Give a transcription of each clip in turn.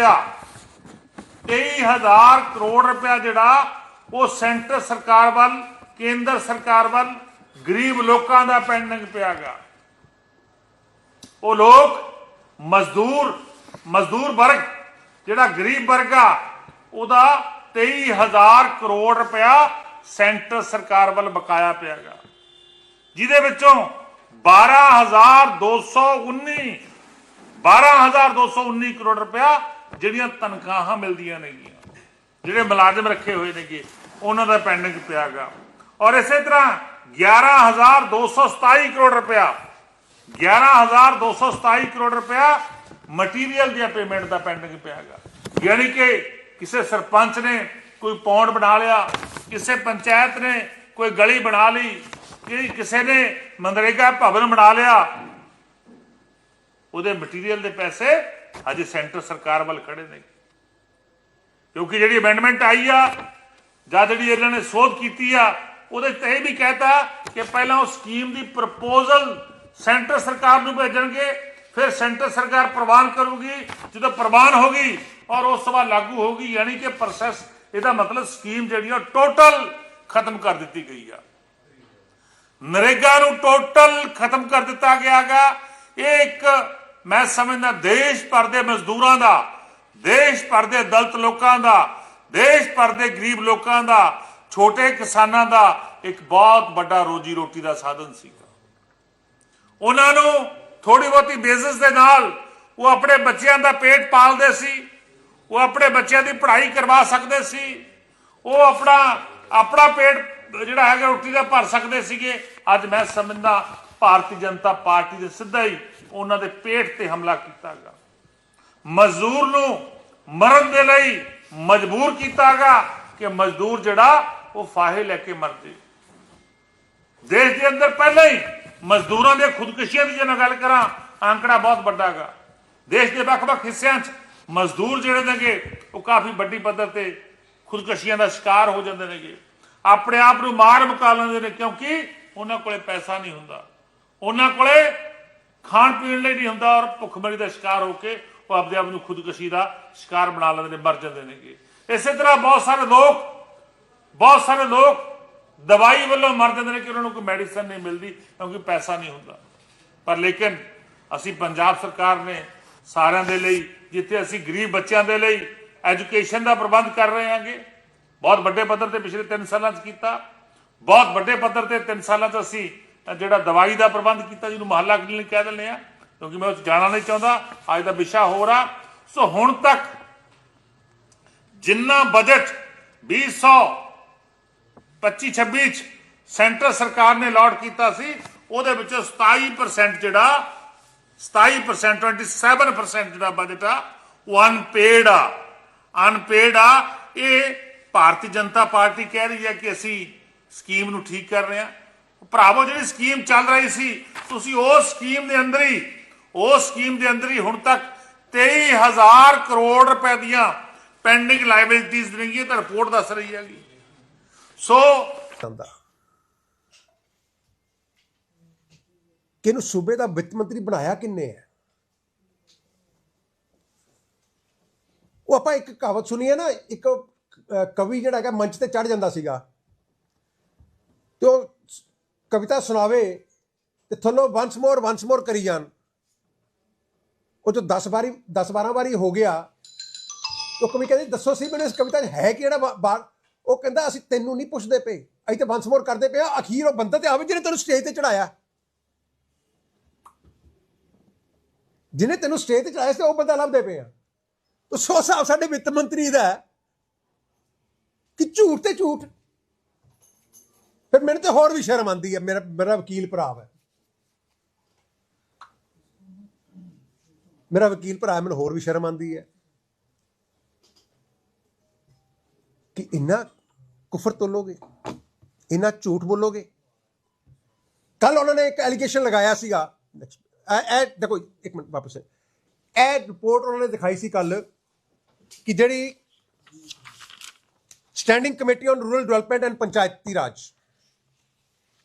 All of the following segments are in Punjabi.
ਰੁਪਇਆ 23000 ਕਰੋੜ ਰੁਪਇਆ ਜਿਹੜਾ ਉਹ ਸੈਂਟਰ ਸਰਕਾਰ ਵੱਲ, ਕੇਂਦਰ ਸਰਕਾਰ ਵੱਲ ਗਰੀਬ ਲੋਕਾਂ ਦਾ ਪੈਂਡਿੰਗ ਪਿਆਗਾ। ਉਹ ਲੋਕ ਮਜ਼ਦੂਰ ਮਜ਼ਦੂਰ ਵਰਗ, ਜਿਹੜਾ ਗਰੀਬ ਵਰਗ ਆ, ਉਹਦਾ 23000 ਕਰੋੜ ਰੁਪਇਆ ਸੈਂਟਰ ਸਰਕਾਰ ਵੱਲ ਬਕਾਇਆ ਪਿਆਗਾ। ਜਿਹਦੇ ਵਿੱਚੋਂ 12219 12219 ਕਰੋੜ ਰੁਪਇਆ ਜਿਹੜੀਆਂ ਤਨਖਾਹਾਂ ਮਿਲਦੀਆਂ ਨੇਗੀਆਂ, ਜਿਹੜੇ ਮੁਲਾਜ਼ਮ ਰੱਖੇ ਹੋਏ ਨੇਗੇ, ਉਹਨਾਂ ਦਾ ਪੈਂਡਿੰਗ ਪਿਆਗਾ ਔਰ ਇਸੇ ਤਰ੍ਹਾਂ 11227 ਕਰੋੜ ਰੁਪਇਆ 11227 ਕਰੋੜ ਰੁਪਇਆ ਮਟੀਰੀਅਲ ਦੀਆਂ ਪੇਮੈਂਟ ਦਾ ਪੈਂਡਿੰਗ ਪਿਆਗਾ ਯਾਨੀ ਕਿ ਕਿਸੇ ਸਰਪੰਚ ਨੇ ਕੋਈ ਪੌਂਡ ਬਣਾ ਲਿਆ, ਕਿਸੇ ਪੰਚਾਇਤ ਨੇ ਕੋਈ ਗਲੀ ਬਣਾ ਲਈ, ਕਿ ਕਿਸੇ ਨੇ ਮਨਰੇਗਾ ਭਵਨ ਬਣਾ ਲਿਆ, ਉਹਦੇ ਮਟੀਰੀਅਲ ਦੇ ਪੈਸੇ ਅੱਜ ਸੈਂਟਰ ਸਰਕਾਰ ਵੱਲ ਖੜੇ ਨੇ ਕਿਉਂਕਿ ਜਿਹੜੀ ਅਮੈਂਡਮੈਂਟ ਆਈ ਆ, ਜਾਂ ਜਿਹੜੀ ਇਹਨਾਂ ਨੇ ਸੋਧ ਕੀਤੀ ਆ, ਉਹਦੇ ਤੇ ਵੀ ਕਹਿਤਾ ਕਿ ਪਹਿਲਾਂ ਉਹ ਸਕੀਮ ਦੀ ਪ੍ਰਪੋਜ਼ਲ ਸੈਂਟਰ ਸਰਕਾਰ ਨੂੰ ਭੇਜਣਗੇ, ਫਿਰ ਸੈਂਟਰ ਸਰਕਾਰ ਪ੍ਰਵਾਨ ਕਰੂਗੀ, ਜਦੋਂ ਪ੍ਰਵਾਨ ਹੋਗੀ ਔਰ ਉਸ ਤੋਂ ਬਾਅਦ ਲਾਗੂ ਹੋਗੀ ਯਾਨੀ ਕਿ ਪ੍ਰੋਸੈਸ ਇਹਦਾ ਮਤਲਬ ਸਕੀਮ ਜਿਹੜੀ ਆ ਟੋਟਲ ਖਤਮ ਕਰ ਦਿੱਤੀ ਗਈ ਆ। ਨਰੇਗਾ ਨੂੰ ਟੋਟਲ ਖਤਮ ਕਰ ਦਿੱਤਾ ਗਿਆਗਾ। ਇਹ ਇੱਕ ਮੈਂ ਸਮਝਦਾ ਦੇਸ਼ ਭਰ ਦੇ ਮਜ਼ਦੂਰਾਂ ਦਾ, ਦੇਸ਼ ਭਰ ਦੇ ਦਲਤ ਲੋਕਾਂ ਦਾ, ਦੇਸ਼ ਭਰ ਦੇ ਗਰੀਬ ਲੋਕਾਂ ਦਾ, ਛੋਟੇ ਕਿਸਾਨਾਂ ਦਾ ਇੱਕ ਬਹੁਤ ਵੱਡਾ ਰੋਜੀ ਰੋਟੀ ਦਾ ਸਾਧਨ ਸੀਗਾ। ਉਹਨਾਂ ਨੂੰ ਥੋੜੀ ਬਹੁਤੀ ਬਿਜ਼ਨਸ ਦੇ ਨਾਲ ਉਹ ਆਪਣੇ ਬੱਚਿਆਂ ਦਾ ਪੇਟ ਪਾਲਦੇ ਸੀ, ਉਹ ਆਪਣੇ ਬੱਚਿਆਂ ਦੀ ਪੜ੍ਹਾਈ ਕਰਵਾ ਸਕਦੇ ਸੀ, ਉਹ ਆਪਣਾ ਆਪਣਾ ਪੇਟ ਜਿਹੜਾ ਹੈਗਾ ਰੋਟੀ ਦਾ ਭਰ ਸਕਦੇ ਸੀਗੇ। ਅੱਜ ਮੈਂ ਸਮਝਦਾ ਭਾਰਤੀ ਜਨਤਾ ਪਾਰਟੀ ਦੇ ਸਿੱਧਾ ਹੀ ਉਹਨਾਂ ਦੇ ਪੇਟ ਤੇ ਹਮਲਾ ਕੀਤਾ ਗਿਆ ਮਜ਼ਦੂਰ ਨੂੰ ਮਰਨ ਦੇ ਲਈ ਮਜਬੂਰ ਕੀਤਾਗਾ ਕਿ ਮਜ਼ਦੂਰ ਜਿਹੜਾ ਉਹ ਫਾਹੇ ਲੈ ਕੇ ਮਰ ਜੇ। ਦੇਸ਼ ਦੇ ਅੰਦਰ ਪਹਿਲਾਂ ਹੀ ਮਜ਼ਦੂਰਾਂ ਦੇ ਖੁਦਕੁਸ਼ੀਆਂ ਦੀ ਜੇ ਮੈਂ ਗੱਲ ਕਰਾਂ ਅੰਕੜਾ ਬਹੁਤ ਵੱਡਾ ਹੈਗਾ ਦੇਸ਼ ਦੇ ਵੱਖ-ਵੱਖ ਹਿੱਸਿਆਂ 'ਚ ਮਜ਼ਦੂਰ ਜਿਹੜੇ ਨੇਗੇ, ਉਹ ਕਾਫੀ ਵੱਡੀ ਪੱਧਰ ਤੇ ਖੁਦਕੁਸ਼ੀਆਂ ਦਾ ਸ਼ਿਕਾਰ ਹੋ ਜਾਂਦੇ ਨੇਗੇ। ਆਪਣੇ ਆਪ ਨੂੰ ਮਾਰ ਮੁਕਾ ਲੈਂਦੇ ਨੇ ਕਿਉਂਕਿ ਉਹਨਾਂ ਕੋਲੇ ਪੈਸਾ ਨਹੀਂ ਹੁੰਦਾ। ਉਹਨਾਂ ਕੋਲੇ ਖਾਣ ਪੀਣ ਲਈ ਨਹੀਂ ਹੁੰਦਾ ਔਰ ਭੁੱਖਮਰੀ ਦਾ ਸ਼ਿਕਾਰ ਹੋ ਕੇ ਉਹ ਆਪਦੇ ਆਪ ਨੂੰ ਖੁਦਕੁਸ਼ੀ ਦਾ ਸ਼ਿਕਾਰ ਬਣਾ ਲੈਂਦੇ ਨੇ, ਮਰ ਜਾਂਦੇ ਨੇਗੇ। ਇਸੇ ਤਰ੍ਹਾਂ ਬਹੁਤ ਸਾਰੇ ਲੋਕ, ਬਹੁਤ ਸਾਰੇ ਲੋਕ ਦਵਾਈ ਵੱਲੋਂ ਮਰ ਜਾਂਦੇ ਨੇ ਕਿ ਉਹਨਾਂ ਨੂੰ ਕੋਈ ਮੈਡੀਸਨ ਨਹੀਂ ਮਿਲਦੀ, ਕਿਉਂਕਿ ਪੈਸਾ ਨਹੀਂ ਹੁੰਦਾ। ਪਰ ਲੇਕਿਨ ਅਸੀਂ ਪੰਜਾਬ ਸਰਕਾਰ ਨੇ ਸਾਰਿਆਂ ਦੇ ਲਈ, ਜਿੱਥੇ ਅਸੀਂ ਗਰੀਬ ਬੱਚਿਆਂ ਦੇ ਲਈ ਐਜੂਕੇਸ਼ਨ ਦਾ ਪ੍ਰਬੰਧ ਕਰ ਰਹੇ ਹਾਂਗੇ, ਬਹੁਤ ਵੱਡੇ ਪੱਧਰ ਤੇ ਪਿਛਲੇ 3 ਸਾਲਾਂ 'ਚ ਕੀਤਾ, ਬਹੁਤ ਵੱਡੇ ਪੱਧਰ ਤੇ 3 ਸਾਲਾਂ 'ਚ ਅਸੀਂ ਜਿਹੜਾ ਦਵਾਈ ਦਾ ਪ੍ਰਬੰਧ ਕੀਤਾ ਜਿਹਨੂੰ ਮੁਹੱਲਾ ਕਲੀਨਿਕ ਕਹਿ ਦਿੰਦੇ ਆ, ਕਿਉਂਕਿ ਮੈਂ ਉਹ 'ਚ ਜਾਣਾ ਨਹੀਂ ਚਾਹੁੰਦਾ, ਅੱਜ ਦਾ ਵਿਸ਼ਾ ਹੋਰ ਆ। ਸੋ ਹੁਣ ਤੱਕ ਜਿੰਨਾ ਬਜਟ 200 25 26 ਚ ਸੈਂਟਰ ਸਰਕਾਰ ਨੇ ਅਲਾਟ ਕੀਤਾ ਸੀ, ਉਹਦੇ ਵਿੱਚੋਂ 27% ਜਿਹੜਾ 27% 27% ਜਿਹੜਾ ਬਜਟ ਆ, ਉਹ ਅਨਪੇਡ ਆ। ਅਨਪੇਡ ਆ, ਇਹ ਭਾਰਤੀ ਜਨਤਾ ਪਾਰਟੀ ਕਹਿ ਰਹੀ ਹੈ ਕਿ ਅਸੀਂ ਸਕੀਮ ਨੂੰ ਠੀਕ ਕਰ ਰਹੇ ਹਾਂ। ਭਰਾਵੋ, ਜਿਹੜੀ ਸਕੀਮ ਚੱਲ ਰਹੀ ਸੀ, ਤੁਸੀਂ ਉਸ ਸਕੀਮ ਦੇ ਅੰਦਰ ਹੀ, ਉਸ ਸਕੀਮ ਦੇ ਅੰਦਰ ਹੀ ਹੁਣ ਤੱਕ 23000 ਕਰੋੜ ਰੁਪਏ ਦੀਆਂ ਪੈਂਡਿੰਗ ਲਾਇਬਿਲਿਟੀਜ਼ ਨੇਗੀਆਂ ਤਾਂ ਰਿਪੋਰਟ ਦੱਸ ਰਹੀ ਹੈਗੀ। ਸੋ ਜਾਂਦਾ। ਸੂਬੇ ਦਾ ਵਿੱਤ ਮੰਤਰੀ ਬਣਾਇਆ ਕਿੰਨੇ ਹੈ? ਉਹ ਆਪਾਂ ਇੱਕ ਕਹਾਵਤ ਸੁਣੀ ਹੈ ਨਾ, ਇੱਕ ਕਵੀ ਜਿਹੜਾ ਹੈਗਾ, ਮੰਚ ਤੇ ਚੜ ਜਾਂਦਾ ਸੀਗਾ। ਤੇ ਉਹ ਕਵਿਤਾ ਸੁਣਾਵੇ ਤੇ ਥੱਲੋਂ ਵਨਸ ਮੋਰ ਵਨਸ ਮੋਰ ਕਰੀ ਜਾਣ। ਉਹ ਜੋ 10 ਵਾਰੀ 10 12 ਵਾਰੀ ਹੋ ਗਿਆ ਉਹ ਕਵੀ ਕਹਿੰਦੇ, ਦੱਸੋ ਸੀ ਮੈਨੂੰ ਇਸ ਕਵਿਤਾ 'ਚ ਹੈ ਕਿ ਜਿਹੜਾ ਬਾ- ਬਾਰ ਉਹ ਕਹਿੰਦਾ, ਅਸੀਂ ਤੈਨੂੰ ਨਹੀਂ ਪੁੱਛਦੇ ਪਏ। ਅਸੀਂ ਤਾਂ ਵਨਸ ਮੋਰ ਕਰਦੇ ਪਏ ਆ, ਅਖੀਰ ਉਹ ਬੰਦਾ ਤੇ ਆਵੇ ਜਿਹਨੇ ਤੈਨੂੰ ਸਟੇਜ ਤੇ ਚੜਾਇਆ ਜਿਹਨੇ ਤੈਨੂੰ ਸਟੇਜ ਤੇ ਚੜਾਇਆ ਸੀ, ਉਹ ਬੰਦਾ ਲੱਭਦੇ ਪਏ ਆ। ਤੋ ਸੋ ਹਿਸਾਬ ਸਾਡੇ ਵਿੱਤ ਮੰਤਰੀ ਦਾ ਕਿ ਝੂਠ ਤੇ ਝੂਠ। ਫਿਰ ਮੈਨੂੰ ਤੇ ਹੋਰ ਵੀ ਸ਼ਰਮ ਆਉਂਦੀ ਹੈ, ਮੇਰਾ ਮੇਰਾ ਵਕੀਲ ਭਰਾ ਹੈ ਮੇਰਾ ਵਕੀਲ ਭਰਾ ਮੈਨੂੰ ਹੋਰ ਵੀ ਸ਼ਰਮ ਆਉਂਦੀ ਹੈ। ਕਿ ਇੰਨਾ ਕੁਫਰ ਤੋਲੋਗੇ? ਇੰਨਾ ਝੂਠ ਬੋਲੋਗੇ? ਕੱਲ ਉਹਨਾਂ ਨੇ ਇੱਕ ਐਲੀਗੇਸ਼ਨ ਲਗਾਇਆ ਸੀਗਾ। ਇਹ ਇਹ ਦੇਖੋ ਇੱਕ ਮਿੰਟ ਵਾਪਸ। ਇਹ ਰਿਪੋਰਟ ਉਹਨਾਂ ਨੇ ਦਿਖਾਈ ਸੀ ਕੱਲ ਕਿ ਜਿਹੜੀ standing committee on rural development and Panchayati Raj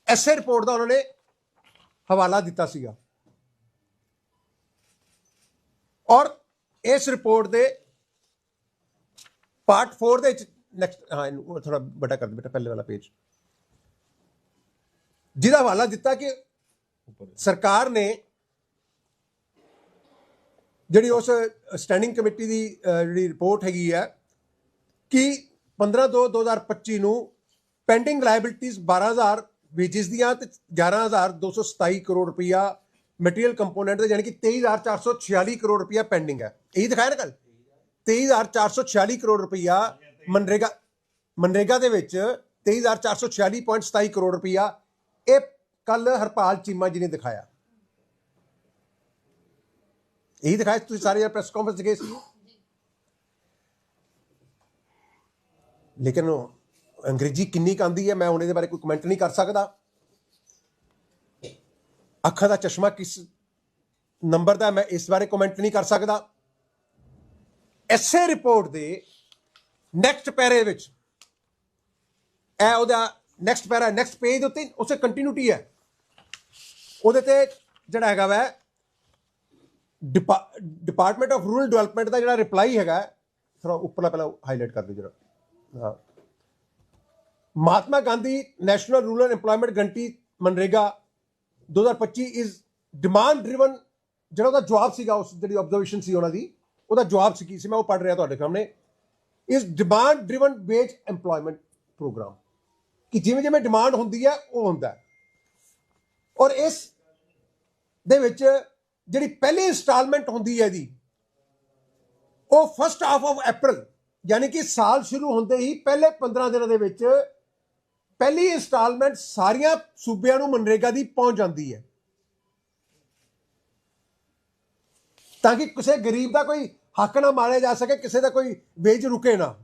ਐਸੇ ਰਿਪੋਰਟ ਦਾ ਉਹਨਾਂ ਨੇ ਹਵਾਲਾ ਦਿੱਤਾ ਸੀਗਾ। ਔਰ ਇਸ ਰਿਪੋਰਟ ਦੇ ਪਾਰਟ 4 ਦੇ ਵਿੱਚ ਨੈਕਸਟ ਹਾਂ, ਇਹਨੂੰ ਥੋੜਾ ਵੱਡਾ ਕਰ ਦੇ ਬੇਟਾ, ਪਹਿਲੇ ਵਾਲਾ ਪੇਜ ਜਿਹਦਾ ਹਵਾਲਾ ਦਿੱਤਾ ਕਿ ਸਰਕਾਰ ਨੇ ਜਿਹੜੀ ਉਸ ਸਟੈਂਡਿੰਗ ਕਮੇਟੀ ਦੀ ਜਿਹੜੀ ਰਿਪੋਰਟ ਹੈਗੀ ਹੈ ਕਿ 15 2 2025 ਨੂੰ ਪੈਂਡਿੰਗ ਲਾਇਬਿਲਟੀਜ਼ 12000 ਵੇਜਿਸ ਦੀਆਂ ਤੇ 11227 ਕਰੋੜ ਰੁਪਇਆ ਮਟੀਰੀਅਲ ਕੰਪੋਨੈਂਟ ਦੇ ਯਾਨੀ ਕਿ 23446 ਕਰੋੜ ਰੁਪਇਆ ਪੈਂਡਿੰਗ ਹੈ। ਇਹੀ ਦਿਖਾਇਆ ਨਾ ਕੱਲ 23446 ਕਰੋੜ ਰੁਪਇਆ ਮਨਰੇਗਾ ਮਨਰੇਗਾ ਦੇ ਵਿੱਚ 23446.27 ਕਰੋੜ ਰੁਪਇਆ ਇਹ ਕੱਲ ਹਰਪਾਲ ਚੀਮਾ ਜੀ ਨੇ ਦਿਖਾਇਆ। ਇਹੀ ਦਿਖਾਇਆ ਤੁਸੀਂ ਸਾਰੇ ਪ੍ਰੈਸ ਕਾਨਫਰੰਸ ਗਏ ਸੀ? ਲੇਕਿਨ ਉਹ ਅੰਗਰੇਜ਼ੀ ਕਿੰਨੀ ਕਾਂਦੀ ਹੈ, ਮੈਂ ਹੁਣ ਇਹਦੇ ਬਾਰੇ ਕੋਈ ਕਮੈਂਟ ਨਹੀਂ ਕਰ ਸਕਦਾ। ਅੱਖਾਂ ਦਾ ਚਸ਼ਮਾ ਕਿਸ ਨੰਬਰ ਦਾ ਮੈਂ ਇਸ ਬਾਰੇ ਕਮੈਂਟ ਨਹੀਂ ਕਰ ਸਕਦਾ। ਐਸੇ ਰਿਪੋਰਟ ਦੇ ਨੈਕਸਟ ਪੈਰੇ ਵਿੱਚ, ਇਹ ਉਹਦਾ ਨੈਕਸਟ ਪੈਰਾ ਨੈਕਸਟ ਪੇਜ ਦੇ ਉੱਤੇ ਉਸੇ ਕੰਟੀਨਿਊਟੀ ਹੈ। ਉਹਦੇ ਤੇ ਜਿਹੜਾ ਹੈਗਾ ਵੈ ਡਿਪਾਰਟਮੈਂਟ ਆਫ ਰੂਰਲ ਡਿਵੈਲਪਮੈਂਟ ਦਾ ਜਿਹੜਾ ਰਿਪਲਾਈ ਹੈਗਾ ਥੋੜਾ ਉੱਪਰਲਾ ਪਹਿਲਾਂ ਹਾਈਲਾਈਟ ਕਰ ਦਿਓ ਜਰਾ। ਹਾਂ। Mahatma Gandhi national rural employment guarantee MNREGA 2025 is demand driven ਜਿਹੜਾ ਉਹਦਾ ਜਵਾਬ ਸੀਗਾ ਉਸ ਜਿਹੜੀ ਆਬਜ਼ਰਵੇਸ਼ਨ ਸੀ ਉਹਨਾਂ ਦੀ ਉਹਦਾ ਜਵਾਬ ਸੀ ਕੀ ਸੀ ਮੈਂ ਉਹ ਪੜ੍ਹ ਰਿਹਾ ਤੁਹਾਡੇ ਸਾਹਮਣੇ is demand driven wage employment programme ਕਿ ਜਿਵੇਂ ਜਿਵੇਂ ਡਿਮਾਂਡ ਹੁੰਦੀ ਹੈ ਉਹ ਹੁੰਦਾ ਔਰ ਇਸ ਦੇ ਵਿੱਚ ਜਿਹੜੀ ਪਹਿਲੀ ਇਨਸਟਾਲਮੈਂਟ ਹੁੰਦੀ ਹੈ ਦੀ ਉਹ ਫਸਟ ਹਾਫ ਆਫ April ਯਾਨੀ ਕਿ ਸਾਲ ਸ਼ੁਰੂ ਹੁੰਦੇ ਹੀ ਪਹਿਲੇ 15 ਦਿਨਾਂ ਦੇ ਵਿੱਚ ਪਹਿਲੀ ਇਨਸਟਾਲਮੈਂਟ ਸਾਰੀਆਂ ਸੂਬਿਆਂ ਨੂੰ ਮਨਰੇਗਾ ਦੀ ਪਹੁੰਚ ਜਾਂਦੀ ਹੈ। ਤਾਂ ਕਿ ਕਿਸੇ ਗਰੀਬ ਦਾ ਕੋਈ ਹੱਕ ਨਾ ਮਾਰਿਆ ਜਾ ਸਕੇ, ਕਿਸੇ ਦਾ ਕੋਈ ਵੇਜ ਰੁਕੇ ਨਾ।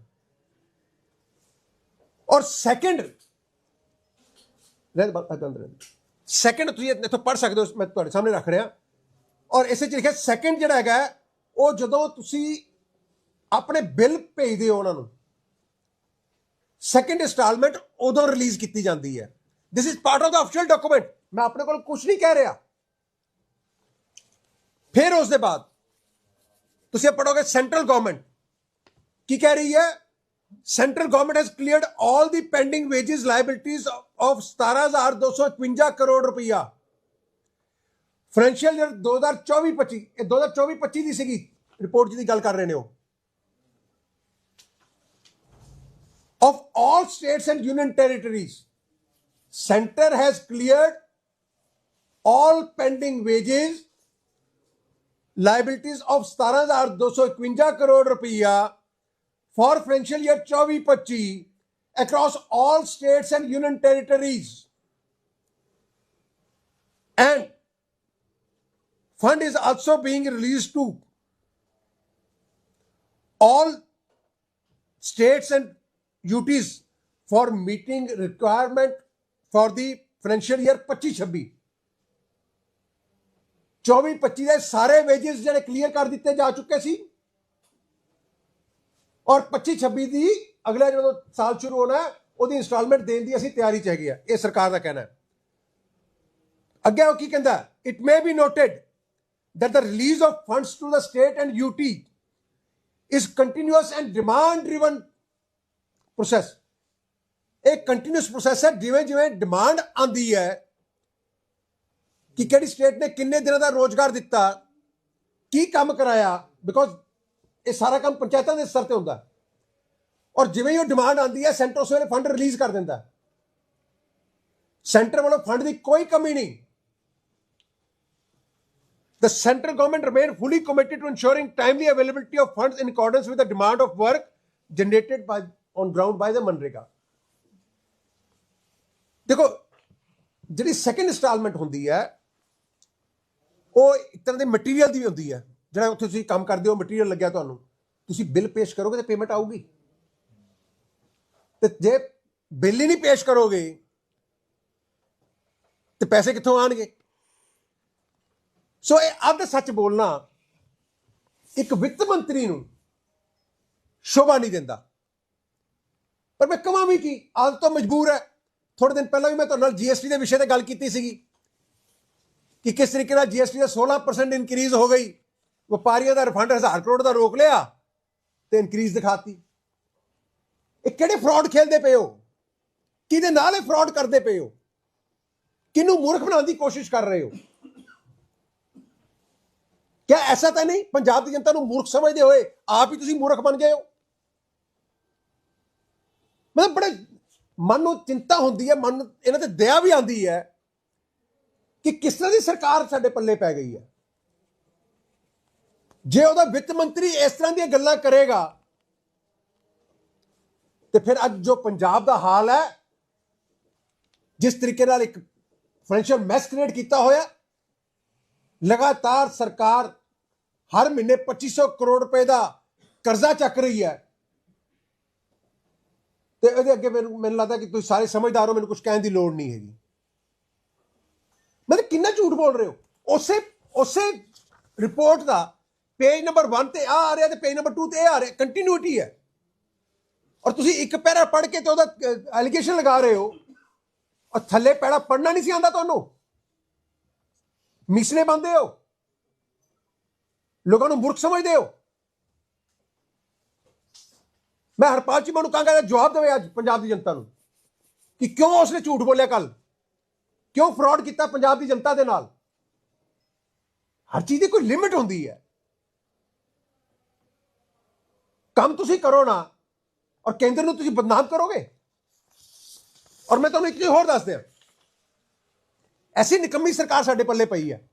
ਔਰ ਸੈਕੰਡ ਰਹਿ ਬਾਤ ਅੰਦਰ। ਸੈਕੰਡ ਤੁਸੀਂ ਇੱਥੋਂ ਪੜ ਸਕਦੇ ਹੋ, ਮੈਂ ਤੁਹਾਡੇ ਸਾਹਮਣੇ ਰੱਖ ਰਿਹਾ। ਔਰ ਇਸੇ ਚ ਲਿਖਿਆ ਸੈਕੰਡ ਜਿਹੜਾ ਹੈਗਾ, ਉਹ ਜਦੋਂ ਤੁਸੀਂ ਆਪਣੇ ਬਿੱਲ ਭੇਜਦੇ ਹੋ ਉਹਨਾਂ ਨੂੰ ਸੈਕੰਡ ਇਨਸਟਾਲਮੈਂਟ ਉਦੋਂ ਰਿਲੀਜ਼ ਕੀਤੀ ਜਾਂਦੀ ਹੈ। This is part of the official document ਮੈਂ ਆਪਣੇ ਕੋਲ ਕੁਝ ਨਹੀਂ ਕਹਿ ਰਿਹਾ। ਫਿਰ ਉਸ ਦੇ ਬਾਅਦ ਤੁਸੀਂ ਇਹ ਪੜੋਗੇ ਸੈਂਟਰਲ ਗਵਰਨਮੈਂਟ ਕੀ ਕਹਿ ਰਹੀ ਹੈ? Central government has cleared all the pending wages liabilities of 17255 crore ਰੁਪਈਆ। ਫਾਈਨੈਂਸ਼ੀਅਲ ਈਅਰ 2024-25 ਇਹ 2024-25 ਦੀ ਸੀਗੀ। ਰਿਪੋਰਟ ਜਿਹਦੀ ਗੱਲ ਕਰ ਰਹੇ ਨੇ ਉਹ। of all states and union territories. Center has cleared all pending wages. Liabilities of सतारह हजार दो for financial year रुपया across all states and union territories, and fund is also being released to all states and UTs for meeting requirement for the financial year 25-26 24-25 ਦੇ ਸਾਰੇ ਵੇजेस ਜਿਹੜੇ ਕਲੀਅਰ ਕਰ ਦਿੱਤੇ ਜਾ ਚੁੱਕੇ ਸੀ ਔਰ 25-26 ਦੀ ਅਗਲਾ ਜਦੋਂ ਸਾਲ ਸ਼ੁਰੂ ਹੋਣਾ ਹੈ, ਉਹਦੀ ਇਨਸਟਾਲਮੈਂਟ ਦੇਣ ਦੀ ਅਸੀਂ ਤਿਆਰੀ ਚ ਹੈਗੀ ਆ ਇਹ ਸਰਕਾਰ ਦਾ ਕਹਿਣਾ ਹੈ ਅੱਗੇ ਉਹ ਕੀ ਕਹਿੰਦਾ it may be noted that the release of funds to the state and UT is continuous and demand driven process ਇਹ ਕੰਟੀਨਿਊਸ ਪ੍ਰੋਸੈਸ ਹੈ ਜਿਵੇਂ ਜਿਵੇਂ ਡਿਮਾਂਡ ਆਂਦੀ ਹੈ ਕਿ ਕਿਹੜੀ ਸਟੇਟ ਨੇ ਕਿੰਨੇ ਦਿਨਾਂ ਦਾ ਰੋਜ਼ਗਾਰ ਦਿੱਤਾ ਕੀ ਕੰਮ ਕਰਾਇਆ ਬਿਕੋਜ਼ ਇਹ ਸਾਰਾ ਕੰਮ ਪੰਚਾਇਤਾਂ ਦੇ ਸਰ ਤੇ ਹੁੰਦਾ ਹੈ। ਔਰ ਜਿਵੇਂ ਹੀ ਉਹ ਡਿਮਾਂਡ ਆਂਦੀ ਹੈ ਸੈਂਟਰ ਉਸ ਵੇਲੇ ਫੰਡ ਰਿਲੀਜ਼ ਕਰ ਦਿੰਦਾ ਹੈ। ਸੈਂਟਰ ਵੱਲੋਂ ਫੰਡ ਦੀ ਕੋਈ ਕਮੀ ਨਹੀਂ The central government remained fully committed to ensuring timely availability of funds in accordance with the demand of work generated by on ground by the MNREGA ਦੇਖੋ, ਜਿਹੜੀ ਸੈਕੰਡ ਇਨਸਟਾਲਮੈਂਟ ਹੁੰਦੀ ਹੈ, ਉਹ ਇੱਕ ਤਰ੍ਹਾਂ ਦੇ ਮਟੀਰੀਅਲ ਦੀ ਹੁੰਦੀ ਹੈ। ਜਿਹੜਾ ਉੱਥੇ ਤੁਸੀਂ ਕੰਮ ਕਰਦੇ ਹੋ ਮਟੀਰੀਅਲ ਲੱਗਿਆ ਤੁਹਾਨੂੰ। ਤੁਸੀਂ ਬਿੱਲ ਪੇਸ਼ ਕਰੋਗੇ ਤੇ ਪੇਮੈਂਟ ਆਊਗੀ। ਤੇ ਜੇ ਬਿੱਲ ਹੀ ਨਹੀਂ ਪੇਸ਼ ਕਰੋਗੇ, ਤੇ ਪੈਸੇ ਕਿੱਥੋਂ ਆਣਗੇ? ਸੋ ਇਹ ਅੱਧ ਸੱਚ ਬੋਲਣਾ ਇੱਕ ਵਿੱਤ ਮੰਤਰੀ ਨੂੰ ਸ਼ੋਭਾ ਨਹੀਂ ਦਿੰਦਾ। ਪਰ ਮੈਂ ਕਹਾਂ ਵੀ ਕੀ ਅੱਜ ਤੋਂ ਮਜਬੂਰ ਹੈ। ਥੋੜੇ ਦਿਨ ਪਹਿਲਾਂ ਵੀ ਮੈਂ ਤੁਹਾਡੇ ਨਾਲ ਜੀਐਸਟੀ ਦੇ ਵਿਸ਼ੇ ਤੇ ਗੱਲ ਕੀਤੀ ਸੀਗੀ ਕਿ ਕਿਸ ਤਰੀਕੇ ਨਾਲ ਜੀਐਸਟੀ ਦਾ 16% ਇਨਕਰੀਜ਼ ਹੋ ਗਈ। ਵਪਾਰੀਆਂ ਦਾ ਰਿਫੰਡ 1000 ਕਰੋੜ ਦਾ ਰੋਕ ਲਿਆ ਤੇ ਇਨਕਰੀਜ਼ ਦਿਖਾਤੀ। ਇਹ ਕਿਹੜੇ ਫਰਾਡ ਖੇਲਦੇ ਪਏ ਹੋ? ਕਿਹਦੇ ਨਾਲ ਇਹ ਫਰਾਡ ਕਰਦੇ ਪਏ ਹੋ? ਕਿਹਨੂੰ ਮੂਰਖ ਬਣਾਉਣ ਦੀ ਕੋਸ਼ਿਸ਼ ਕਰ ਰਹੇ ਹੋ? ਕਿਆ ਐਸਾ ਤਾਂ ਨਹੀਂ? ਪੰਜਾਬ ਦੀ ਜਨਤਾ ਨੂੰ ਮੂਰਖ ਸਮਝਦੇ ਹੋਏ ਆਪ ਹੀ ਤੁਸੀਂ ਮੂਰਖ ਬਣ ਗਏ ਹੋ। ਮਤਲਬ ਬੜੇ ਮਨ ਨੂੰ ਚਿੰਤਾ ਹੁੰਦੀ ਹੈ, ਮਨ ਨੂੰ ਇਹਨਾਂ ਤੇ ਦਇਆ ਵੀ ਆਉਂਦੀ ਹੈ ਕਿ ਕਿਸ ਤਰ੍ਹਾਂ ਦੀ ਸਰਕਾਰ ਸਾਡੇ ਪੱਲੇ ਪੈ ਗਈ ਹੈ। ਜੇ ਉਹਦਾ ਵਿੱਤ ਮੰਤਰੀ ਇਸ ਤਰ੍ਹਾਂ ਦੀਆਂ ਗੱਲਾਂ ਕਰੇਗਾ, ਤੇ ਫਿਰ ਅੱਜ ਜੋ ਪੰਜਾਬ ਦਾ ਹਾਲ ਹੈ, ਜਿਸ ਤਰੀਕੇ ਨਾਲ ਇੱਕ ਫਾਈਨੈਂਸ਼ੀਅਲ ਮੈਸ ਕ੍ਰੀਏਟ ਕੀਤਾ ਹੋਇਆ, ਲਗਾਤਾਰ ਸਰਕਾਰ ਹਰ ਮਹੀਨੇ 2500 ਕਰੋੜ ਰੁਪਏ ਦਾ ਕਰਜ਼ਾ ਚੱਕ ਰਹੀ ਹੈ ਤੇ ਇਹਦੇ ਅੱਗੇ ਮੈਨੂੰ ਮੈਨੂੰ ਲੱਗਦਾ ਕਿ ਤੁਸੀਂ ਸਾਰੇ ਸਮਝਦਾਰ ਹੋ, ਮੈਨੂੰ ਕੁਝ ਕਹਿਣ ਦੀ ਲੋੜ ਨਹੀਂ ਹੈਗੀ। ਮਤਲਬ ਕਿੰਨਾ ਝੂਠ ਬੋਲ ਰਹੇ ਹੋ? ਉਸੇ ਉਸੇ ਰਿਪੋਰਟ ਦਾ ਪੇਜ ਨੰਬਰ 1 ਤੇ ਆ ਆ ਰਿਹਾ ਤੇ ਪੇਜ ਨੰਬਰ 2 ਤੇ ਇਹ ਆ ਰਿਹਾ ਕੰਟੀਨਿਊਟੀ ਹੈ। ਔਰ ਤੁਸੀਂ ਇੱਕ ਪੈਰਾ ਪੜ੍ਹ ਕੇ ਤੇ ਉਹਦਾ ਐਲੀਗੇਸ਼ਨ ਲਗਾ ਰਹੇ ਹੋ। ਔਰ ਥੱਲੇ ਪੈੜਾ ਪੜਨਾ ਨਹੀਂ ਸੀ ਆਉਂਦਾ ਤੁਹਾਨੂੰ? ਮਿਸਲੇ ਬੰਦੇ ਹੋ। ਲੋਕਾਂ ਨੂੰ ਮੂਰਖ ਸਮਝਦੇ ਹੋ। ਮੈਂ ਹਰਪਾਲ ਚੀਮਾ ਨੂੰ ਕਹਾਂਗਾ ਜਵਾਬ ਦੇਵੇ ਅੱਜ ਪੰਜਾਬ ਦੀ ਜਨਤਾ ਨੂੰ ਕਿ ਕਿਉਂ ਉਸਨੇ ਝੂਠ ਬੋਲਿਆ ਕੱਲ ਕਿਉਂ ਫਰਾਡ ਕੀਤਾ ਪੰਜਾਬ ਦੀ ਜਨਤਾ ਦੇ ਨਾਲ? ਹਰ ਚੀਜ਼ ਦੀ ਕੋਈ ਲਿਮਿਟ ਹੁੰਦੀ ਹੈ। ਕੰਮ ਤੁਸੀਂ ਕਰੋ ਨਾ ਔਰ ਕੇਂਦਰ ਨੂੰ ਤੁਸੀਂ ਬਦਨਾਮ ਕਰੋਗੇ। ਔਰ ਮੈਂ ਤੁਹਾਨੂੰ ਇੱਕ ਚੀਜ਼ ਹੋਰ ਦੱਸ ਦਿਆਂ। ਐਸੀ ਨਿਕੰਮੀ ਸਰਕਾਰ ਸਾਡੇ ਪੱਲੇ ਪਈ ਹੈ।